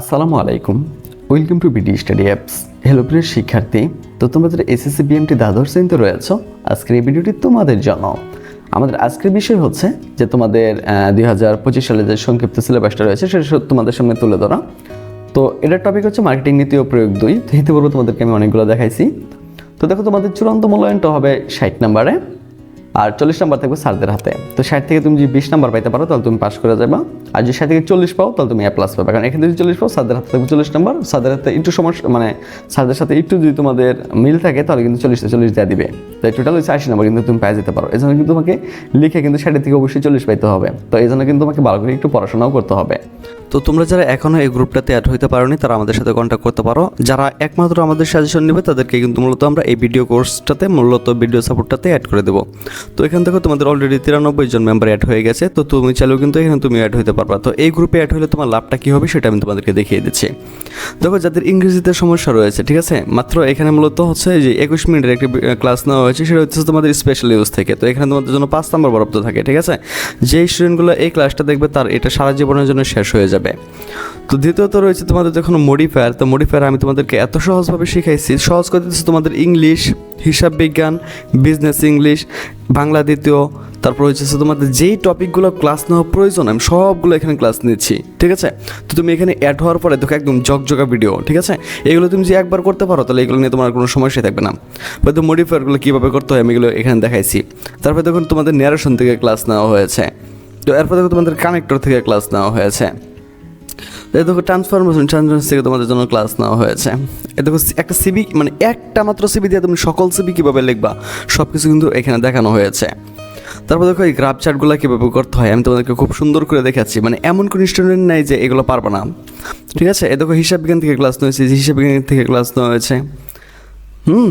আসসালামু আলাইকুম। Welcome to BD study apps hello প্রিয় শিক্ষার্থী। তো তোমাদের এসএসসি বিএমটি দ্বাদশ শ্রেণীতে রয়েছ। আজকের এই ভিডিওটি তোমাদের জন্য। আমাদের আজকের বিষয় হচ্ছে যে তোমাদের দুই হাজার পঁচিশ সালে যে সংক্ষিপ্ত সিলেবাসটা রয়েছে, সেটা তোমাদের সামনে তুলে ধরা। তো এটার টপিক হচ্ছে মার্কেটিং নীতি ও প্রয়োগ দুই। তো ইতিপূর্বে তোমাদেরকে আমি অনেকগুলো দেখাইছি। তো দেখো, তোমাদের চূড়ান্ত মূল্যায়নটা হবে ষাট নাম্বারে আর চল্লিশ নাম্বার থাকবে স্যারদের হাতে। তো ষাট থেকে তুমি যদি বিশ নাম্বার পাইতে পারো, তাহলে তুমি পাস করে যাবা। আর যদি থেকে চল্লিশ পাও, তাহলে তুমি এ প্লাস পাবে। কারণ এখানে যদি চল্লিশ পাও, স্যারদের হাতে থাকবে চল্লিশ নাম্বার। স্যারদের হাতে একটু সমস্যা মানে স্যারদের সাথে একটু যদি তোমাদের মিল থাকে, তাহলে কিন্তু চল্লিশটা চল্লিশ দেওয়া দিবে। তাই টোটাল হচ্ছে আশি নাম্বার, কিন্তু তুমি পেয়ে যেতে পারো। এই জন্য কিন্তু তোমাকে লিখে কিন্তু ষাটের থেকে অবশ্যই চল্লিশ পাইতে হবে। তো এই জন্য কিন্তু তোমাকে ভালো করে একটু পড়াশোনাও করতে হবে। তো তোমরা যারা এখনও এই গ্রুপটাতে অ্যাড হতে পারোনি, তারা আমাদের সাথে কন্ট্যাক্ট করতে পারো। যারা একমাত্র আমাদের সাজেশন নেবে, তাদেরকে কিন্তু মূলত আমরা এই ভিডিও কোর্সটাতে মূলত ভিডিও সাপোর্টটাতে অ্যাড করে দেবো। তো এখান থেকে তোমাদের অলরেডি তিরানব্বই জন মেম্বার অ্যাড হয়ে গেছে। তো তুমি চাইলেও কিন্তু এখানে তুমি অ্যাড হতে পারবা। তো এই গ্রুপে অ্যাড হলে তোমার লাভটা কী হবে সেটা আমি তোমাদেরকে দেখিয়ে দিচ্ছি। দেখো, যাদের ইংরেজিতে সমস্যা রয়েছে, ঠিক আছে? মাত্র এখানে মূলত হচ্ছে যে একুশ মিনিটের একটি ক্লাস নেওয়া হয়েছে, সেটা হচ্ছে তোমাদের স্পেশাল ইউজ থেকে। তো এখানে তোমাদের জন্য পাঁচ নম্বর বরাদ্দ থাকে, ঠিক আছে? যেই স্টুডেন্টগুলো এই ক্লাসটা দেখবে, তার এটা সারা জীবনের জন্য শেষ হয়ে যাবে। তো দ্বিতীয়ত রয়েছে তোমাদের যখন মডিফায়ার তো মডিফায়ার আমি তোমাদেরকে এত সহজভাবে শিখাইছি। সহজ করে দিচ্ছি তোমাদের ইংলিশ হিসাব বিজ্ঞান বিজনেস ইংলিশ বাংলা দ্বিতীয় তারপর হচ্ছে তোমাদের যেই টপিকগুলো ক্লাস নেওয়া প্রয়োজন, আমি সবগুলো এখানে ক্লাস নিচ্ছি, ঠিক আছে? তো তুমি এখানে অ্যাড হওয়ার পরে দেখো একদম জগজগা ভিডিও ঠিক আছে? এগুলো তুমি যে একবার করতে পারো, তাহলে এগুলো নিয়ে তোমার কোনো সমস্যাই থাকবে না। হয়তো মডিফায়ারগুলো কীভাবে করতে হয় আমি এগুলো এখানে দেখাইছি। তারপরে দেখুন তোমাদের ন্যারেশন থেকে ক্লাস নেওয়া হয়েছে। তো এরপর দেখো তোমাদের কানেক্টর থেকে ক্লাস নেওয়া হয়েছে। এই দেখো ট্রান্সফরমেশন ট্রান্সফরমেশন থেকে তোমাদের জন্য ক্লাস নেওয়া হয়েছে। এ দেখো একটা সিবি মানে একটা মাত্র সিবি দিয়ে তুমি সকল সিবি কীভাবে লিখবা সব কিছু কিন্তু এখানে দেখানো হয়েছে। তারপর দেখো এই গ্রাফ চার্টগুলো কীভাবে করতে হয়? আমি তোমাদেরকে খুব সুন্দর করে দেখাচ্ছি। মানে এমন কোনো স্টুডেন্ট নাই যে এগুলো পারবে না। ঠিক আছে? এ দেখো হিসাব বিজ্ঞান থেকে ক্লাস নিয়েছি হয়েছে, হিসাব বিজ্ঞান থেকে ক্লাস নেওয়া হয়েছে। হুম?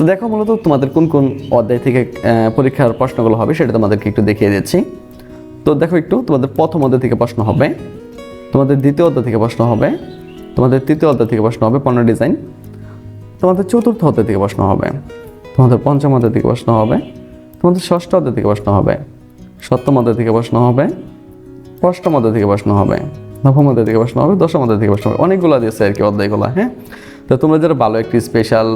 তো দেখো মূলত তোমাদের কোন কোন অধ্যায় থেকে পরীক্ষার প্রশ্নগুলো হবে সেটা তোমাদেরকে একটু দেখিয়ে দিচ্ছি তো দেখো একটু তোমাদের প্রথম অধ্যায় থেকে প্রশ্ন হবে তোমাদের দ্বিতীয় অধ্যায় থেকে প্রশ্ন হবে তোমাদের তৃতীয় অধ্যায় থেকে প্রশ্ন হবে পণ্য ডিজাইন তোমাদের চতুর্থ অধ্যায় থেকে প্রশ্ন হবে তোমাদের পঞ্চম অধ্যায় থেকে প্রশ্ন হবে তোমাদের ষষ্ঠ অধ্যায় থেকে প্রশ্ন হবে সপ্তম অধ্যায় থেকে প্রশ্ন হবে অষ্টম অধ্যায় থেকে প্রশ্ন হবে নবম অধ্যায় থেকে প্রশ্ন হবে দশম অধ্যায় থেকে প্রশ্ন হবে অনেকগুলো দিয়েছে আর কি অধ্যায়গুলো হ্যাঁ তো তোমরা যারা ভালো একটি স্পেশাল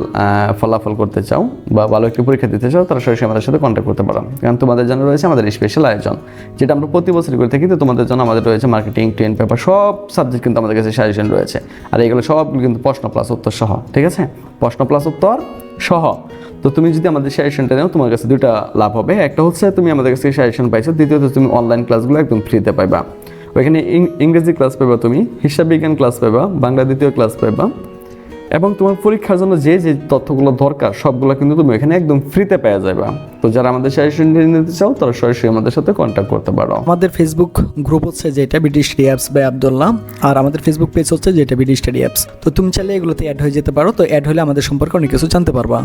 ফলাফল করতে চাও বা ভালো একটি পরীক্ষা দিতে চাও, তারা সরাসরি আমাদের সাথে কন্ট্যাক্ট করতে পারো। কারণ তোমাদের জন্য রয়েছে আমাদের স্পেশাল আয়োজন, যেটা আমরা প্রতি বছর করে থাকি। তো তোমাদের জন্য আমাদের রয়েছে মার্কেটিং টেন পেপার সব সাবজেক্ট কিন্তু আমাদের কাছে সাজেশন রয়েছে। আর এগুলো সবগুলো কিন্তু প্রশ্ন প্লাস উত্তর সহ, ঠিক আছে? প্রশ্ন প্লাস উত্তর সহ। তো তুমি যদি আমাদের সাজেশনটা নাও, তোমার কাছে দুটা লাভ হবে। একটা হচ্ছে, তুমি আমাদের কাছে সাজেশন পাইছো। দ্বিতীয়ত, তুমি অনলাইন ক্লাসগুলো একদম ফ্রিতে পাইবা। ওইখানে ইংরেজি ক্লাস পাবা তুমি, হিসাব বিজ্ঞান ক্লাস পাবা বাংলা দ্বিতীয় ক্লাস পাবা এবং তোমার পরীক্ষার জন্য যে যে তথ্যগুলো দরকার, সবগুলো কিন্তু তুমি এখানে একদম ফ্রিতে পেয়ে যাবে। তো যারা আমাদের সাজেশন নিতে চাও, তারা সরাসরি আমাদের সাথে কন্ট্যাক্ট করতে পারো। আমাদের ফেসবুক গ্রুপ হচ্ছে যেটা ব্রিটিশ অ্যাপস বাই আবদুল্লাহ আর আমাদের ফেসবুক পেজ হচ্ছে যেটা ব্রিটিশ অ্যাপস তো তুমি চাইলে এগুলোতে অ্যাড হয়ে যেতে পারো, তো অ্যাড হলে আমাদের সম্পর্কে অনেক কিছু জানতে পারবা।